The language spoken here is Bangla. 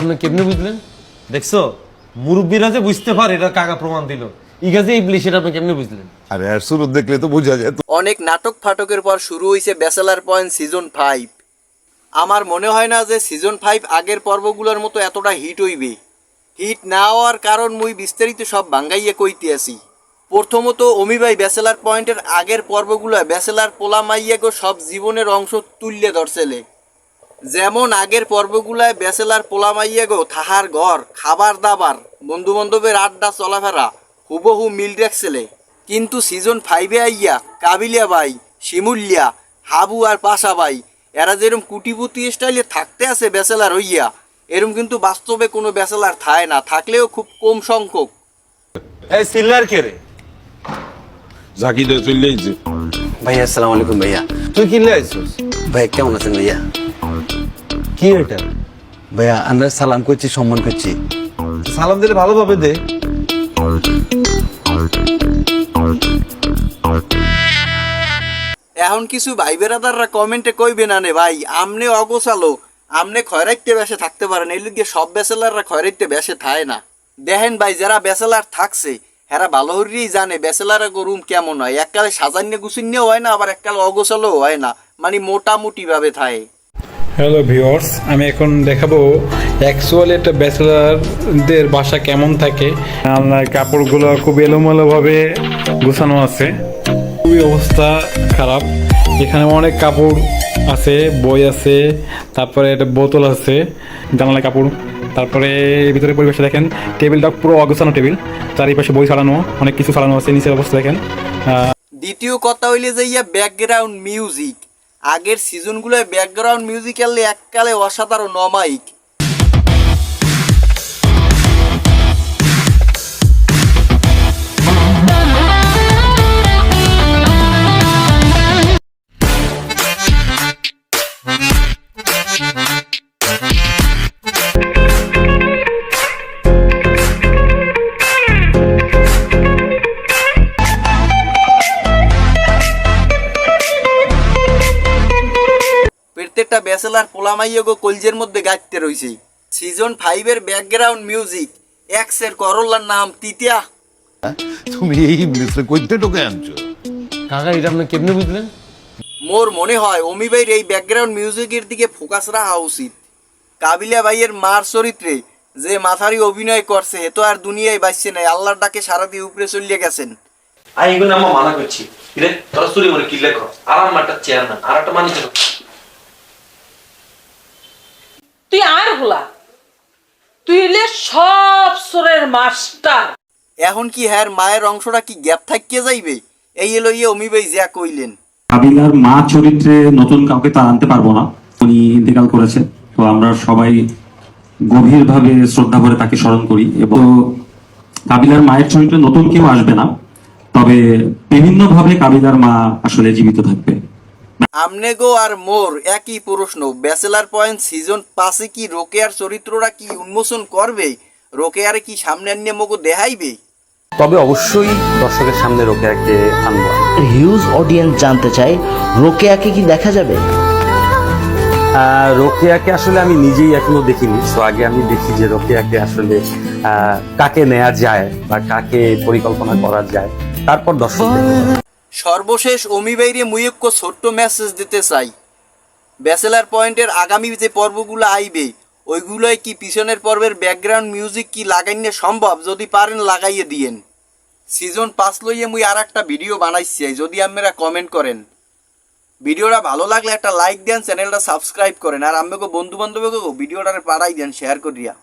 আপনি কেমনে বুঝলেন? দেখছ মুরব্বীরা যে বুঝতে পারে এটা কাকা প্রমাণ দিল। ইগাজে ইবলিশ এটা আপনি কেমনে বুঝলেন? আরে আর শুরু দেখলে তো বোঝা যায়। অনেক নাটক ফাটকের পর শুরু হয়েছে ব্যাচেলার পয়েন্ট সিজন ফাইভ। আমার মনে হয় না যে সিজন ফাইভ আগের পর্বগুলোর মতো এতটা হিট হইবে। হিট না হওয়ার কারণ মুই বিস্তারিত সব বাঙ্গাইয়ে কইতে আসি প্রথমত অমিবাই ব্যাচেলার পয়েন্টের আগের পর্বগুলো ব্যাচেলার পোলামাইয়াগো সব জীবনের অংশ তুললে ধরছেলে যেমন আগের পর্বগুলায় ব্যাচেলার পোলামাইয়াগো থাহার ঘর খাবার দাবার বন্ধু বান্ধবের আড্ডা চলাফেরা হুবহু মিল রাখছেলে। কিন্তু সিজন ফাইভে আইয়া কাবিলিয়া বাই শিমুলিয়া হাবু আর পাশা বাই এরা যেরম কুটিপুতি স্টাইলে থাকতে আছে ব্যাচেলার হইয়া এরম কিন্তু বাস্তবে কোনো ব্যাচেলার থায় না থাকলেও খুব কম সংখ্যক। এই সিল্লার কে রে? ঝাঁকি চলে ভাইয়া আসসালামু আলাইকুম ভাইয়া। তুই কিনলে আইছিস? ভাই কেমন আছেন ভাইয়া? কি এটা? ভাইয়া আমরা সালাম করছি, সম্মান করছি। সালাম দিলে ভালোভাবে দে। এখন কিছু ভাই বেড়াদাররা কমেন্টে কইবে না নে ভাই, আমনে অগোছালো। আমনে খয়রাইতে বেসে থাকতে পারেন এই লিগে সব ব্যাচেলাররা খয়রাইতে বেসে থায় না। দেখেন ভাই, যারা ব্যাচেলার থাকছে, হেরা ভালো হরিই জানে ব্যাচেলার রুম কেমন হয়। এককালে সাজান্য গুছিন্যও হয় না, আবার এককালে অগোছালো হয় না। মানে মোটামুটি ভাবে থাকে হ্যালো ভিওর্স আমি এখন দেখাবো অ্যাকচুয়ালি একটা ব্যাচেলারদের বাসা কেমন থাকে। আপনার কাপড়গুলো খুব এলোমেলোভাবে গোছানো আছে। খুবই অবস্থা খারাপ। এখানে অনেক কাপড় আছে বই আছে তারপরে একটা বোতল আছে জানালা কাপড়। তারপরে ভিতরে পরিবেশে দেখেন টেবিলটা পুরো অগোছানো টেবিল। চারিপাশে বই ছাড়ানো অনেক কিছু ছাড়ানো আছে নিচের অবস্থা দেখেন। আহ, দ্বিতীয় কথা হইলে যে ইয়া ব্যাকগ্রাউন্ড মিউজিক আগের সিজনগুলোয় ব্যাকগ্রাউন্ড মিউজিক্যালে এককালে অসাধারণ অমাইক প্রত্যেকটা ব্যাচেলার পোলামাইয়গো কলজের মধ্যে গাইতে রইছে। সিজন ফাইভের ব্যাকগ্রাউন্ড মিউজিক এক্সের করল্লার নাম তিতিয়া। তুমি এই ইংলিশে কইতে ঢুকে আনছো। কাকা এটা আপনি কেমনে বুঝলেন? মোর মনে হয় অমি ভাইয়ের এই ব্যাকগ্রাউন্ড মিউজিকের দিকে ফোকাস রাখা উচিত। কাবিলা ভাইয়ের মার চরিত্রে যে মাথারি অভিনয় করছে এ তো আর দুনিয়ায় বাঁচছে নাই আল্লাহর ডাকে সারা দিয়ে উপরে চলিয়ে গেছেন। আমি এগুলো আমার মানা করছি। রে তোরা চুরি করে কি লেখো? আরাম মাঠটা চেয়ার না আর একটা মানুষ তুই আর হলা তুই এলে সব সোরের মাস্টার। এখন কি হ্যার মায়ের অংশটা কি গ্যাপ থাকিয়ে যাইবে? এই এলো ইয়ে অমি ভাই যা কইলেন। কাবিলার মা চরিত্রে নতুন কাউকে তা আনতে পারব না উনি ইন্তেকাল করেছে। তো আমরা সবাই গভীরভাবে শ্রদ্ধা করে তাকে স্মরণ করি এবং কাবিলার মায়ের চরিত্রে নতুন কেউ আসবে না তবে বিভিন্নভাবে কাবিলার মা আসলে জীবিত থাকবে। আমনে গো আর মোর একই প্রশ্ন। ব্যাচেলার পয়েন্ট সিজন পাঁচে কি রোকেয়ার চরিত্রটা কি উন্মোচন করবে? রোকেয়ারে কি সামনে নিয়ে মগো দেখাইবে? তবে অবশ্যই দর্শকের সামনে রোকেয়াকে আনব। হিউজ অডিয়েন্স জানতে চাই রোকেয়াকে কি দেখা যাবে? আহ, রোকেয়াকে আসলে আমি নিজেই এখনও দেখিনি। তো আগে আমি দেখি যে রোকেয়াকে আসলে আহ, কাকে নেওয়া যায় বা কাকে পরিকল্পনা করা যায়। তারপর দর্শক। সর্বশেষ অমি বাইরে মুইক্য ছোট্ট মেসেজ দিতে চাই। ব্যাচেলার পয়েন্টের আগামী যে পর্বগুলো আইবে, ওইগুলোয় কি পিছনের পর্বের ব্যাকগ্রাউন্ড মিউজিক কি লাগাইনে সম্ভব, যদি পারেন লাগাইয়ে দিয়েন। সিজন পাঁচ লইয়ে মুই আর একটা ভিডিও বানাইছি যদি আপনারা কমেন্ট করেন। ভিডিওটা ভালো লাগলে একটা লাইক দেন চ্যানেলটা সাবস্ক্রাইব করেন, আর আমাকে বন্ধু বান্ধবকে ভিডিওটা পাঠাই দেন শেয়ার করিয়া।